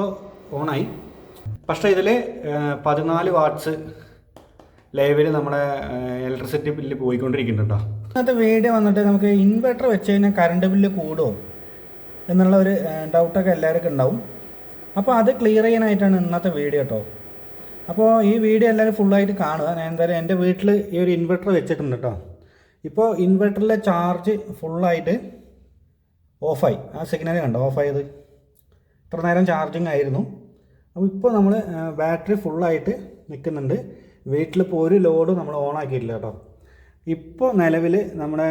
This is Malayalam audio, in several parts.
ഇപ്പോൾ ഓണായി. പക്ഷേ ഇതിൽ പതിനാല് വാട്ട്സ് ലൈവിൽ നമ്മുടെ ഇലക്ട്രിസിറ്റി ബില്ല് പോയിക്കൊണ്ടിരിക്കുന്നുണ്ട്? ഇന്നത്തെ വീഡിയോ വന്നിട്ട് നമുക്ക് ഇൻവെർട്ടർ വെച്ച് കഴിഞ്ഞാൽ കറണ്ട് ബില്ല് കൂടുമോ എന്നുള്ള ഒരു ഡൗട്ടൊക്കെ എല്ലാവർക്കും ഉണ്ടാവും. അപ്പോൾ അത് ക്ലിയർ ചെയ്യാനായിട്ടാണ് ഇന്നത്തെ വീഡിയോ കേട്ടോ അപ്പോൾ ഈ വീഡിയോ എല്ലാവരും ഫുള്ളായിട്ട് കാണുക. ഞാൻ എന്തായാലും എന്റെ വീട്ടിൽ ഈ ഒരു ഇൻവെർട്ടർ വെച്ചിട്ടുണ്ട് കേട്ടോ ഇപ്പോൾ ഇൻവെർട്ടറിലെ ചാർജ് ഫുള്ളായിട്ട് ഓഫായി ആ സിഗ്നൽ കണ്ടോ? ഓഫായത് ഇത്ര നേരം ചാർജിങ് ആയിരുന്നു. അപ്പോൾ ഇപ്പോൾ നമ്മൾ ബാറ്ററി ഫുള്ളായിട്ട് നിൽക്കുന്നുണ്ട് വീട്ടിലിപ്പോൾ ഒരു ലോഡും നമ്മൾ ഓൺ ആക്കിയിട്ടില്ല കേട്ടോ. ഇപ്പോൾ നിലവിൽ നമ്മുടെ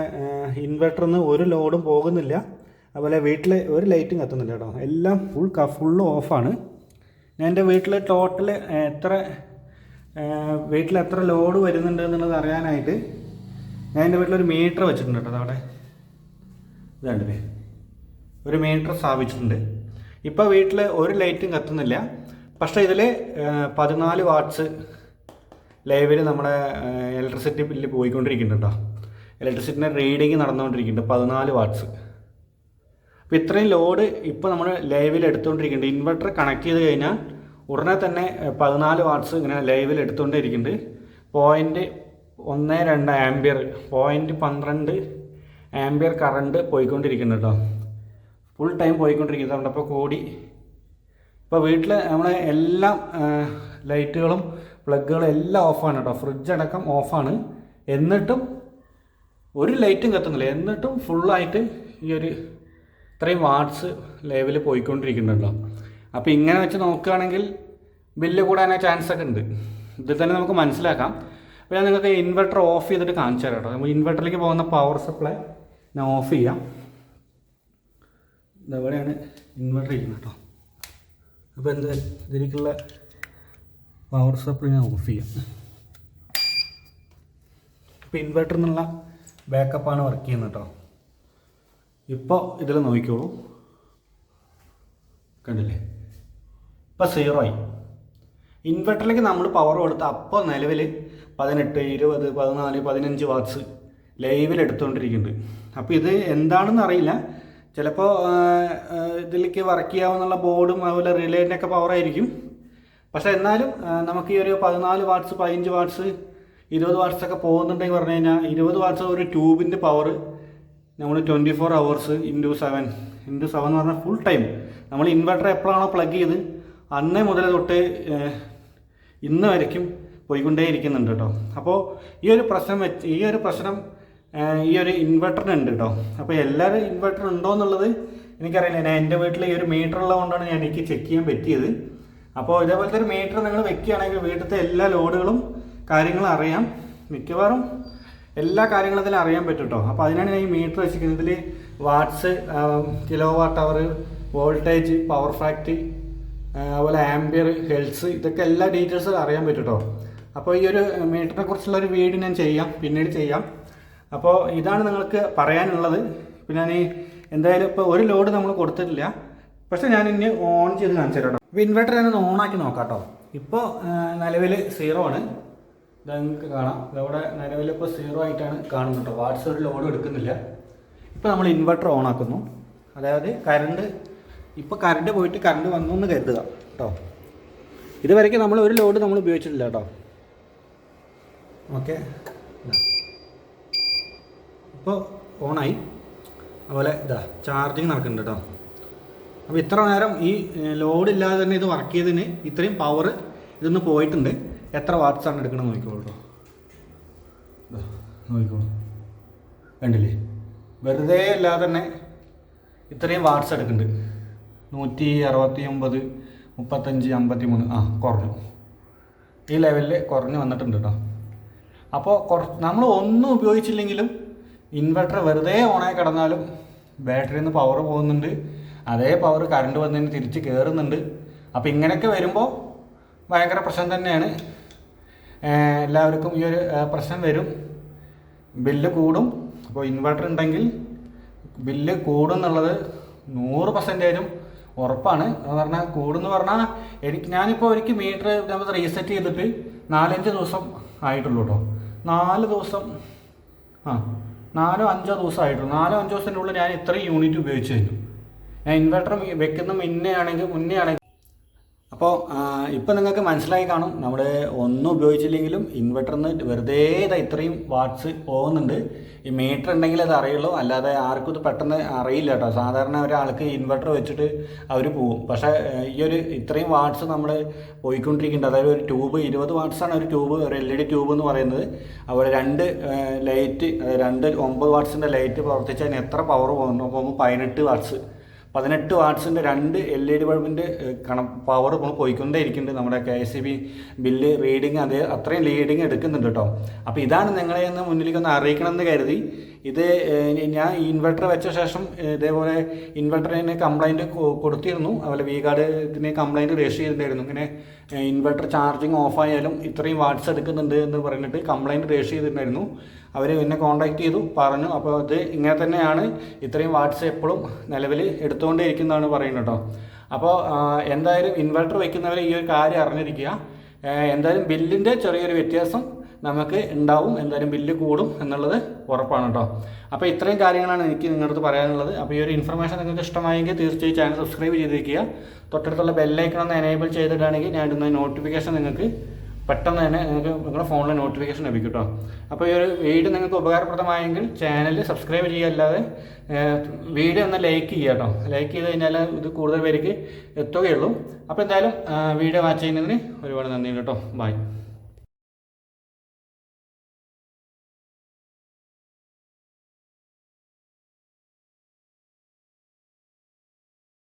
ഇൻവെർട്ടറിൽ നിന്ന് ഒരു ലോഡും പോകുന്നില്ല. അതുപോലെ വീട്ടിൽ ഒരു ലൈറ്റും കത്തുന്നില്ല കേട്ടോ. എല്ലാം ഫുൾ ഫുള്ള് ഓഫാണ് ഞാൻ എന്റെ വീട്ടിൽ ടോട്ടൽ എത്ര വീട്ടിൽ എത്ര ലോഡ് വരുന്നുണ്ട് എന്നുള്ളത് അറിയാനായിട്ട് ഞാൻ എന്റെ വീട്ടിലൊരു മീറ്റർ വെച്ചിട്ടുണ്ട് കേട്ടോ. അവിടെ ഇതാണ്ട് ഒരു മീറ്റർ സ്ഥാപിച്ചിട്ടുണ്ട്. ഇപ്പോൾ വീട്ടിൽ ഒരു ലൈറ്റും കത്തുന്നില്ല. പക്ഷേ ഇതിൽ പതിനാല് വാട്ട്സ് ലൈവിൽ നമ്മുടെ ഇലക്ട്രിസിറ്റി ബില്ല് പോയിക്കൊണ്ടിരിക്കുന്നുണ്ട്? ഇലക്ട്രിസിറ്റിന്റെ റീഡിങ് നടന്നുകൊണ്ടിരിക്കുന്നുണ്ട്. പതിനാല് വാട്ട്സ്. അപ്പോൾ ഇത്രയും ലോഡ് ഇപ്പോൾ നമ്മൾ ലൈവിൽ എടുത്തുകൊണ്ടിരിക്കുന്നുണ്ട്. ഇൻവെർട്ടർ കണക്ട് ചെയ്ത് കഴിഞ്ഞാൽ ഉടനെ തന്നെ പതിനാല് വാട്ട്സ് ഇങ്ങനെ ലൈവിൽ എടുത്തുകൊണ്ടിരിക്കുന്നുണ്ട്. പോയിന്റ് ഒന്ന് രണ്ട് ആംബിയർ പോയിന്റ് പന്ത്രണ്ട് ആംബിയർ കറണ്ട് പോയിക്കൊണ്ടിരിക്കുന്നുണ്ട്? കേട്ടോ ഫുൾ ടൈം പോയിക്കൊണ്ടിരിക്കുന്നത് അതുകൊണ്ട് അപ്പോൾ കോടി ഇപ്പോൾ വീട്ടിൽ നമ്മളെ എല്ലാ ലൈറ്റുകളും പ്ലഗുകളും എല്ലാം ഓഫാണ് കേട്ടോ ഫ്രിഡ്ജ് അടക്കം ഓഫാണ് എന്നിട്ടും ഒരു ലൈറ്റും കത്തുന്നില്ല. എന്നിട്ടും ഫുള്ളായിട്ട് ഈ ഒരു ഇത്രയും വാട്ട്സ് ലെവൽ പോയിക്കൊണ്ടിരിക്കുന്നുണ്ടല്ലോ അപ്പോൾ ഇങ്ങനെ വെച്ച് നോക്കുകയാണെങ്കിൽ ബില്ല് കൂടാനേ ചാൻസ് ഒക്കെ ഉണ്ട്. ഇതിൽ തന്നെ നമുക്ക് മനസ്സിലാക്കാം. അപ്പോൾ ഞാൻ നിങ്ങൾക്ക് ഇൻവെർട്ടർ ഓഫ് ചെയ്തിട്ട് കാണിച്ചു തരാം കേട്ടോ നമ്മൾ ഇൻവെർട്ടറിലേക്ക് പോകുന്ന പവർ സപ്ലൈ ഞാൻ ഓഫ് ചെയ്യാം. ഇതെവിടെയാണ് ഇൻവെർട്ടർ ഇരിക്കുന്നത് കേട്ടോ അപ്പോൾ എന്താ ഇതിലേക്കുള്ള പവർ സപ്ലൈ ഞാൻ ഓഫ് ചെയ്യാം. ഇപ്പോൾ ഇൻവെർട്ടറിൽ നിന്നുള്ള ബാക്കപ്പാണ് വർക്ക് ചെയ്യുന്നത് കേട്ടോ ഇപ്പോൾ ഇതിൽ നോക്കിക്കോളൂ. കണ്ടില്ലേ? ഇപ്പോൾ സീറോ ആയി. ഇൻവെർട്ടറിലേക്ക് നമ്മൾ പവർ കൊടുത്ത അപ്പോൾ നിലവിൽ പതിനെട്ട് ഇരുപത് പതിനാല് പതിനഞ്ച് വാട്സ് ലൈവിൽ എടുത്തുകൊണ്ടിരിക്കുന്നുണ്ട്. അപ്പോൾ ഇത് എന്താണെന്ന് അറിയില്ല. ചിലപ്പോൾ ഇതിലേക്ക് വർക്ക് ചെയ്യാവുന്നുള്ള ബോർഡും അതുപോലെ റിലേറ്റിനൊക്കെ ആയിരിക്കും. പക്ഷേ എന്നാലും നമുക്ക് ഈ ഒരു പതിനാല് വാട്ട്സ് പതിനഞ്ച് വാട്ട്സ് ഇരുപത് വാട്ട്സ് ഒക്കെ പോകുന്നുണ്ടെങ്കിൽ പറഞ്ഞു കഴിഞ്ഞാൽ ഇരുപത് വാട്ട്സ് ഒരു ട്യൂബിന്റെ പവർ നമ്മൾ twenty four hours into seven into seven എന്ന് പറഞ്ഞാൽ ഫുൾ ടൈം നമ്മൾ ഇൻവെർട്ടർ എപ്പോഴാണോ പ്ലഗ് ചെയ്ത് അന്നേ മുതൽ തൊട്ട് ഇന്ന് വരയ്ക്കും പോയിക്കൊണ്ടേ ഇരിക്കുന്നുണ്ട് കേട്ടോ. അപ്പോൾ ഈ ഒരു പ്രശ്നം ഈ ഒരു പ്രശ്നം ഈ ഒരു ഇൻവെർട്ടറിനുണ്ട് കേട്ടോ അപ്പോൾ എല്ലാവരും ഇൻവെർട്ടർ ഉണ്ടോ എന്നുള്ളത് എനിക്കറിയില്ല. ഞാൻ എന്റെ വീട്ടിൽ ഈ ഒരു മീറ്റർ ഉള്ളതുകൊണ്ടാണ് ഞാൻ എനിക്ക് ചെക്ക് ചെയ്യാൻ പറ്റിയത്. അപ്പോൾ ഇതേപോലത്തെ ഒരു മീറ്റർ നിങ്ങൾ വെക്കുകയാണെങ്കിൽ വീട്ടിലത്തെ എല്ലാ ലോഡുകളും കാര്യങ്ങളും അറിയാം. മിക്കവാറും എല്ലാ കാര്യങ്ങളും ഇതിൽ അറിയാൻ പറ്റും കേട്ടോ അപ്പോൾ അതിനാണ് ഞാൻ ഈ മീറ്റർ വെച്ചിരിക്കുന്നത്. ഇതിൽ watts kilo watt hour voltage power fact അതുപോലെ ആംബിയർ ഹെൽസ് ഇതൊക്കെ എല്ലാ ഡീറ്റെയിൽസും അറിയാൻ പറ്റും കേട്ടോ അപ്പോൾ ഈ ഒരു മീറ്ററിനെ കുറിച്ചുള്ള ഒരു വീഡിയോ ഞാൻ ചെയ്യാം. പിന്നീട് ചെയ്യാം. അപ്പോൾ ഇതാണ് നിങ്ങൾക്ക് പറയാനുള്ളത്. പിന്നെ ഞാൻ എന്തായാലും ഇപ്പോൾ ഒരു ലോഡ് നമ്മൾ കൊടുത്തിട്ടില്ല. പക്ഷേ ഞാൻ ഇനി ഓൺ ചെയ്ത് കാണിച്ചു തരാം അപ്പോൾ ഇൻവെർട്ടർ ഞാനൊന്ന് ഓണാക്കി നോക്കാം കേട്ടോ. ഇപ്പോൾ നിലവിൽ സീറോ ആണ്. ഇത് നിങ്ങൾക്ക് കാണാം. ഇതവിടെ നിലവിൽ ഇപ്പോൾ സീറോ ആയിട്ടാണ് കാണുന്നത് കേട്ടോ. വാട്സ് ഒരു ലോഡ് എടുക്കുന്നില്ല. ഇപ്പോൾ നമ്മൾ ഇൻവെർട്ടർ ഓൺ ആക്കുന്നു. അതായത് കറണ്ട് ഇപ്പോൾ കറണ്ട് പോയിട്ട് കറണ്ട് വന്നു എന്ന് കരുതുക കേട്ടോ. ഇതുവരെ നമ്മൾ ഒരു ലോഡ് നമ്മൾ ഉപയോഗിച്ചിട്ടില്ല കേട്ടോ. ഓക്കെ ഇപ്പോൾ ഓണായി. അതുപോലെ ഇതാ ചാർജിങ് നടക്കുന്നുണ്ട് കേട്ടോ അപ്പോൾ ഇത്ര നേരം ഈ ലോഡ് ഇല്ലാതെ തന്നെ ഇത് വർക്ക് ചെയ്തതിന് ഇത്രയും പവർ ഇതൊന്ന് പോയിട്ടുണ്ട്. എത്ര വാട്സ് ആണ് എടുക്കണം നോക്കിക്കോളൂ കേട്ടോ നോക്കിക്കോളൂ. കണ്ടില്ലേ? വെറുതെ അല്ലാതെ തന്നെ ഇത്രയും വാട്സ് എടുക്കുന്നുണ്ട്. നൂറ്റി അറുപത്തി ഒമ്പത് മുപ്പത്തഞ്ച് അമ്പത്തി മൂന്ന് ആ കുറഞ്ഞു. ഈ ലെവലിൽ കുറഞ്ഞ് വന്നിട്ടുണ്ട് കേട്ടോ അപ്പോൾ കുറച്ച് നമ്മൾ ഒന്നും ഉപയോഗിച്ചില്ലെങ്കിലും ഇൻവെർട്ടർ വെറുതെ ഓണായി കിടന്നാലും ബാറ്ററിയിൽ നിന്ന് പവർ പോകുന്നുണ്ട്. അതേ പവർ കറണ്ട് വന്നതിന് തിരിച്ച് കയറുന്നുണ്ട് അപ്പോൾ ഇങ്ങനെയൊക്കെ വരുമ്പോൾ ഭയങ്കര പ്രശ്നം തന്നെയാണ്. എല്ലാവർക്കും ഈ ഒരു പ്രശ്നം വരും. ബില്ല് കൂടും. അപ്പോൾ ഇൻവെർട്ടർ ഉണ്ടെങ്കിൽ ബില്ല് കൂടും എന്നുള്ളത് നൂറ് പെർസെന്റേജും ഉറപ്പാണ്. എന്ന് പറഞ്ഞാൽ കൂടുമെന്ന് പറഞ്ഞാൽ എനിക്ക് ഞാനിപ്പോൾ ഒരിക്കൽ മീറ്റർ നമ്മൾ റീസെറ്റ് ചെയ്തിട്ട് നാലഞ്ച് ദിവസം ആയിട്ടുള്ളൂ കേട്ടോ നാല് ദിവസം. ആ. നാലോ അഞ്ചോ ദിവസമായിട്ടുള്ളൂ. നാലോ അഞ്ചോ ദിവസത്തിന്റെ ഉള്ളിൽ ഞാൻ ഇത്രയും യൂണിറ്റ് ഉപയോഗിച്ചു കഴിഞ്ഞു. ഞാൻ ഇൻവെർട്ടർ വെക്കുന്ന മുന്നേ ആണെങ്കിൽ മുന്നേ ആണെങ്കിൽ അപ്പോൾ ഇപ്പം നിങ്ങൾക്ക് മനസ്സിലായി കാണും നമ്മൾ ഒന്നും ഉപയോഗിച്ചില്ലെങ്കിലും ഇൻവെർട്ടറിന് വെറുതെ ഇതാ ഇത്രയും വാട്ട്സ് പോകുന്നുണ്ട്. ഈ മീറ്റർ ഉണ്ടെങ്കിൽ അത് അറിയുള്ളൂ. അല്ലാതെ ആർക്കും ഇത് പെട്ടെന്ന് അറിയില്ല കേട്ടോ. സാധാരണ ഒരാൾക്ക് ഇൻവെർട്ടർ വെച്ചിട്ട് അവർ പോകും പക്ഷേ ഈ ഒരു ഇത്രയും വാട്ട്സ് നമ്മൾ പോയിക്കൊണ്ടിരിക്കുന്നുണ്ട്. അതായത് ഒരു ട്യൂബ് ഇരുപത് വാട്ട്സാണ് ഒരു ട്യൂബ് ഒരു എൽ ഇ ഡി ട്യൂബ് എന്ന് പറയുന്നത്. അതുപോലെ രണ്ട് ലൈറ്റ് രണ്ട് ഒമ്പത് വാട്ട്സിന്റെ ലൈറ്റ് പ്രവർത്തിച്ചതിന് എത്ര പവർ പോകുന്നു? അപ്പോൾ പതിനെട്ട് വാട്ട്സ് പതിനെട്ട് വാട്ട്സിന്റെ രണ്ട് എൽ ഇ ഡി ബൾബിന്റെ കണ പവർ നമ്മൾ പോയിക്കൊണ്ടേ ഇരിക്കുന്നുണ്ട് നമ്മുടെ K S E B bill reading അത് അത്രയും ലീഡിങ് എടുക്കുന്നുണ്ട് കേട്ടോ അപ്പോൾ ഇതാണ് നിങ്ങളെ ഒന്ന് മുന്നിലേക്ക് ഒന്ന് അറിയിക്കണം എന്ന് കരുതി ഇത് ഞാൻ ഇൻവെർട്ടർ വെച്ച ശേഷം ഇതേപോലെ ഇൻവെർട്ടറിന് കംപ്ലൈന്റ് കൊടുത്തിരുന്നു. അതുപോലെ വി ഗാർഡ് ഇതിന് കംപ്ലൈന്റ് രജിസ്റ്റർ ചെയ്തിട്ടുണ്ടായിരുന്നു. ഇങ്ങനെ ഇൻവെർട്ടർ ചാർജിങ് ഓഫായാലും ഇത്രയും വാട്ട്സ് എടുക്കുന്നുണ്ട് എന്ന് പറഞ്ഞിട്ട് കംപ്ലൈന്റ് രജിസ്റ്റർ ചെയ്തിട്ടുണ്ടായിരുന്നു. അവർ എന്നെ കോൺടാക്ട് ചെയ്തു പറഞ്ഞു അപ്പോൾ അത് ഇങ്ങനെ തന്നെയാണ്. ഇത്രയും വാട്ട്സ് എപ്പോഴും നിലവിൽ എടുത്തുകൊണ്ടേ ഇരിക്കുന്നതാണ് പറയുന്നത് കേട്ടോ അപ്പോൾ എന്തായാലും ഇൻവെർട്ടർ വയ്ക്കുന്നവർ ഈ ഒരു കാര്യം അറിഞ്ഞിരിക്കുക. എന്തായാലും ബില്ലിന്റെ ചെറിയൊരു വ്യത്യാസം നമുക്ക് ഉണ്ടാവും. എന്തായാലും ബില്ല് കൂടും എന്നുള്ളത് ഉറപ്പാണ് കേട്ടോ അപ്പോൾ ഇത്രയും കാര്യങ്ങളാണ് എനിക്ക് നിങ്ങളുടെ പറയാനുള്ളത്. അപ്പോൾ ഈ ഒരു ഇൻഫർമേഷൻ നിങ്ങൾക്ക് ഇഷ്ടമായെങ്കിൽ തീർച്ചയായും ചാനൽ സബ്സ്ക്രൈബ് ചെയ്തിരിക്കുക. തൊട്ടടുത്തുള്ള ബെല്ലൈക്കൺ ഒന്ന് എനേബിൾ ചെയ്തിട്ടാണെങ്കിൽ ഞാൻ ഇടുന്ന നോട്ടിഫിക്കേഷൻ നിങ്ങൾക്ക് പെട്ടെന്ന് തന്നെ നിങ്ങൾക്ക് നിങ്ങളുടെ ഫോണിൽ നോട്ടിഫിക്കേഷൻ ലഭിക്കും കേട്ടോ അപ്പോൾ ഈ ഒരു വീഡിയോ നിങ്ങൾക്ക് ഉപകാരപ്രദമായെങ്കിൽ ചാനൽ സബ്സ്ക്രൈബ് ചെയ്യുക അല്ലാതെ വീഡിയോ ഒന്ന് ലൈക്ക് ചെയ്യുക കേട്ടോ. ലൈക്ക് ചെയ്ത് കഴിഞ്ഞാൽ ഇത് കൂടുതൽ പേർക്ക് എത്തുകയുള്ളൂ. അപ്പോൾ എന്തായാലും വീഡിയോ വാച്ച് ചെയ്യുന്നതിന് ഒരുപാട് നന്ദി കേട്ടോ. ബൈ